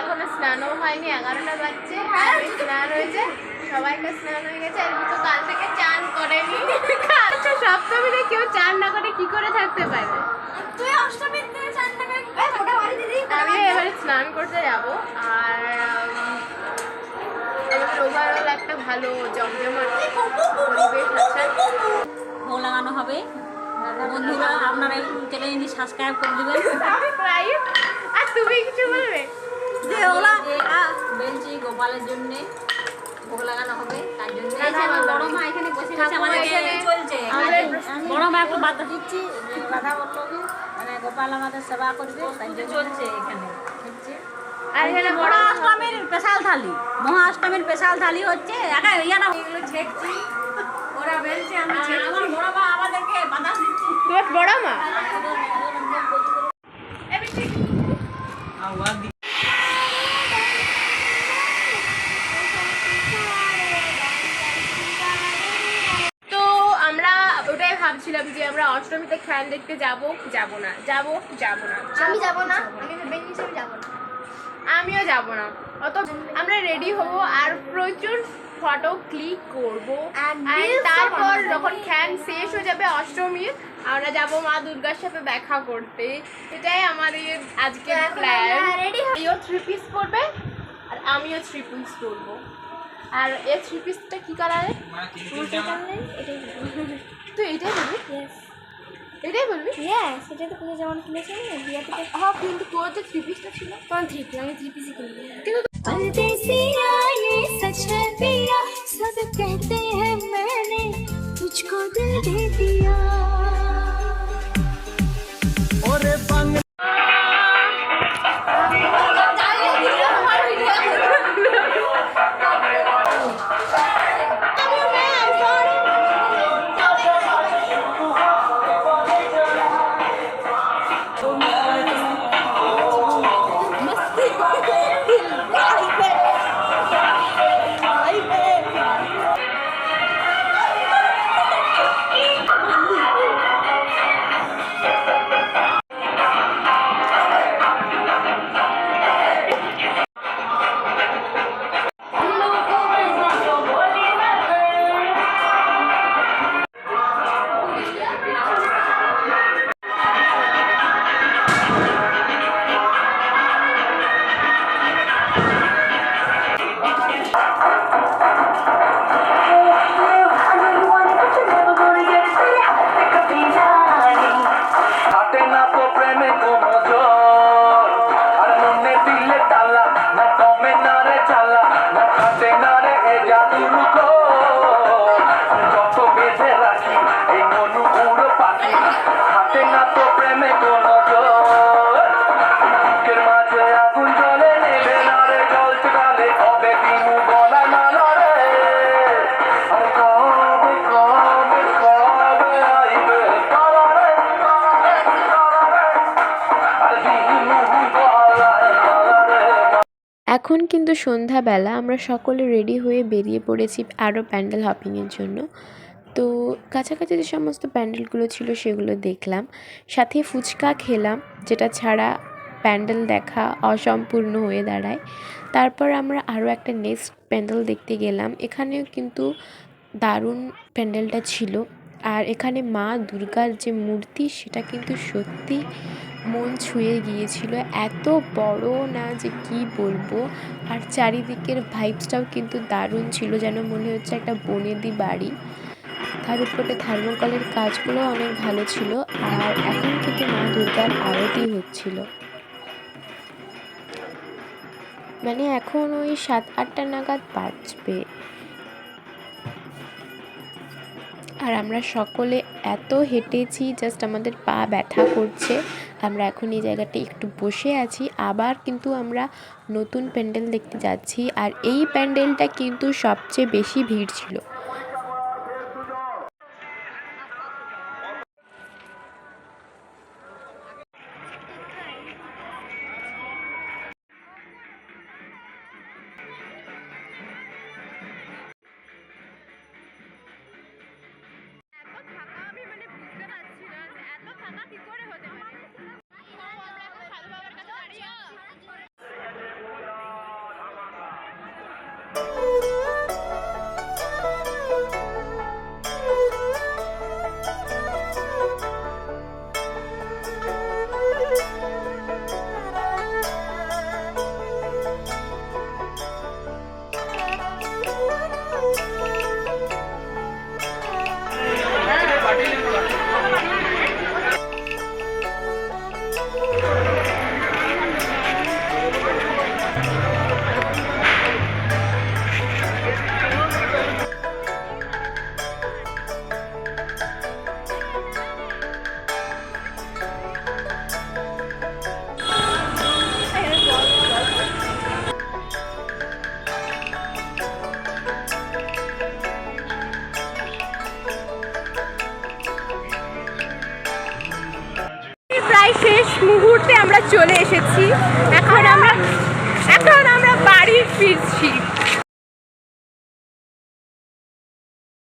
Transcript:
এখনও স্নানও হয়নি এগারোটা বাজছে আর স্নান হয়েছে সবাইকে স্নান হয়ে গেছে আর তো কাল থেকে চান করেনি। আচ্ছা সপ্তমীতে কেউ চান না করে কি করে থাকতে পারে? তুই অষ্টমীর দিনে চান না আমি এবারে স্নান করতে যাব আর আমাদের ওভারঅল একটা ভালো জমজমাট পরিবেশ আছে। ভোগ লাগানো হবে। বন্ধুরা আপনারা এই চ্যানেলটি সাবস্ক্রাইব করে দেবেন? আর তুমি কিছু বলবে? যে ওলা বেলছি গোপালের জন্য ভোগ লাগানো হবে তার জন্য। না, না, আমার বড় মা এখানে বসে আছে আমাদের এখানে চলছে। বড় মা একটু বাধা দিচ্ছি বাধা বলল কি? মানে গোপাল আমাদের সেবা করবে তাই জন্য চলছে এখানে। আর এখানে বড় অষ্টমীর স্পেশাল থালি মহা অষ্টমীর স্পেশাল থালি হচ্ছে একা ইয়া না। এগুলো ছেড়ছি ওরা বেলছে আমি আমার বড় মা আমাদেরকে বাধা দিচ্ছে। তোমার বড় মা? তো আমরা ওটাই ভাবছিলাম যে আমরা অষ্টমীতে খ্যান দেখতে যাব যাব না যাব যাব না। আমি যাব না আমি আমি যাব না। আমিও যাব না। অত আমরা রেডি হব আর প্রচুর ফটো ক্লিক করব। তারপর। যখন খ্যান শেষ হয়ে যাবে অষ্টমীর আমরা যাব মা দুর্গার সাথে দেখা করতে। এটাই আমাদের আজকে প্ল্যান ইও থ্রি পিস পরবে আর আমিও থ্রি পিস পরবো আর এই থ্রি পিসটা কি কালারের তো এটাই বলবি? এটাই বলবি? হ্যাঁ এটা তো পুজো যেমন কিনেছি না বিয়ে থেকে হ্যাঁ কিন্তু তোর যে থ্রি পিসটা ছিল। তখন থ্রি পিস আমি থ্রি পিসই কিনবি। কিন্তু कहते हैं मैंने तुझको दिल दे दिया। না এখন কিন্তু সন্ধ্যাবেলা আমরা সকলে রেডি হয়ে বেরিয়ে পড়েছি আরও প্যান্ডেল হপিংয়ের জন্য। তো কাছাকাছি যে সমস্ত প্যান্ডেলগুলো ছিল সেগুলো দেখলাম। সাথে ফুচকা খেলাম, যেটা ছাড়া প্যান্ডেল দেখা অসম্পূর্ণ হয়ে দাঁড়ায়। তারপর আমরা আরও একটা নেক্সট প্যান্ডেল দেখতে গেলাম। এখানেও কিন্তু দারুণ প্যান্ডেলটা ছিল। আর এখানে মা দুর্গার যে মূর্তি, সেটা কিন্তু সত্যি মন ছুঁয়ে গিয়েছিল। এত বড় না যে কি বলব। আর চারিদিকের ভাইবসটাও কিন্তু দারুণ ছিল, যেন মনে হচ্ছে একটা বনেদি বাড়ি। তার উপরে থার্মোকলের কাজগুলো অনেক ভালো ছিল, আর এখন কিন্তু মা দুর্গার আরতি হচ্ছিল। মানে এখন ওই সাত আটটা নাগাদ বাজবে। আর আমরা সকলে এত হেঁটেছি জাস্ট আমাদের পা ব্যথা করছে। আমরা এখন এই জায়গাটা একটু বসে আছি। আবার কিন্তু আমরা নতুন প্যান্ডেল দেখতে যাচ্ছি। আর এই প্যান্ডেলটা কিন্তু সবচেয়ে বেশি ভিড় ছিল। প্রায় শেষ মুহূর্তে আমরা চলে এসেছি। এখন আমরা এখন আমরা বাড়ি ফিরছি।